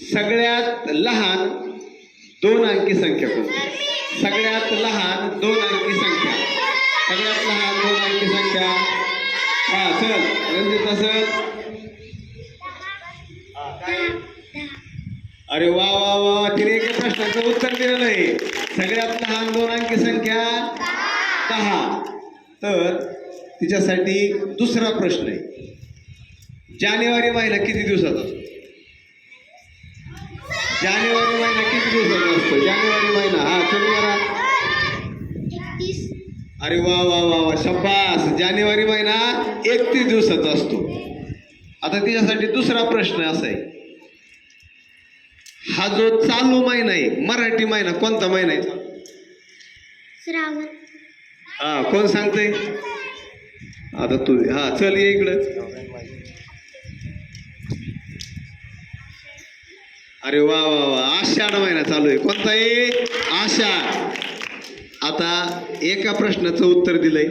सगळ्यात लहान दोन अंकी संख्या कोणती? सगळ्यात लहान दोन अंकी संख्या. सगळ्यात लहान दोन अंकी संख्या. हा सर रंजिता सर अरे वा वा वा तिने एका प्रश्नाचं उत्तर दिलेलं आहे. सगळ्यात लहान दोन अंकी संख्या दहा. तर तिच्यासाठी दुसरा प्रश्न आहे. जानेवारी महिना किती दिवसात असतो जानेवारी महिना किती दिवसाचा असतो? जानेवारी महिना. हा जरा अरे वा वा वा वा शब्बास जानेवारी महिना एकतीस दिवसाचा असतो. आता तिच्यासाठी दुसरा प्रश्न असा आहे. हा जो चालू महिना आहे मराठी महिना कोणता महिना आहे? श्रावण. हा कोण सांगतंय? आता तू हा चल ये इकडं. अरे वा वा वा. आषाढ महिना चालू आहे. कोणता आहे आषाढ आता एका प्रश्नाचं उत्तर दिलंय.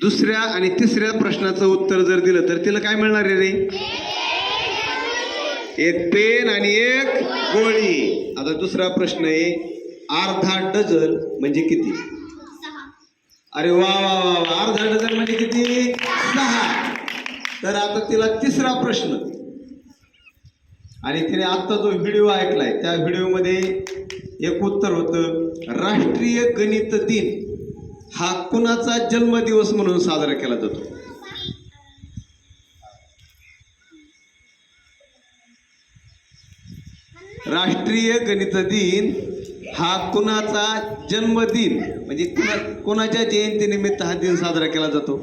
दुसऱ्या आणि तिसऱ्या प्रश्नाचं उत्तर जर दिलं तर तिला काय मिळणार आहे रे? एक पेन आणि एक गोळी. आता दुसरा प्रश्न आहे अर्धा डझन म्हणजे किती? अरे वा वा वा वा. अर्धा डझन म्हणजे किती? सहा. तर आता तिला तिसरा प्रश्न. आणि तिने आत्ता जो व्हिडिओ ऐकलाय त्या व्हिडिओमध्ये एक उत्तर होतं राष्ट्रीय गणित दिन हा कुणाचा जन्मदिवस म्हणून साजरा केला जातो? राष्ट्रीय गणित दिन हा कुणाचा जन्मदिन म्हणजे कुणा कोणाच्या जयंतीनिमित्त हा दिन साजरा केला जातो?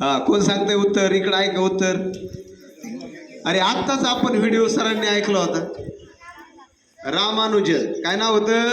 हा कोण सांगतंय उत्तर? इकडं ऐका उत्तर. अरे आत्ताच आपण व्हिडिओ सरांनी ऐकला होता. रामानुज काय नाव होतं?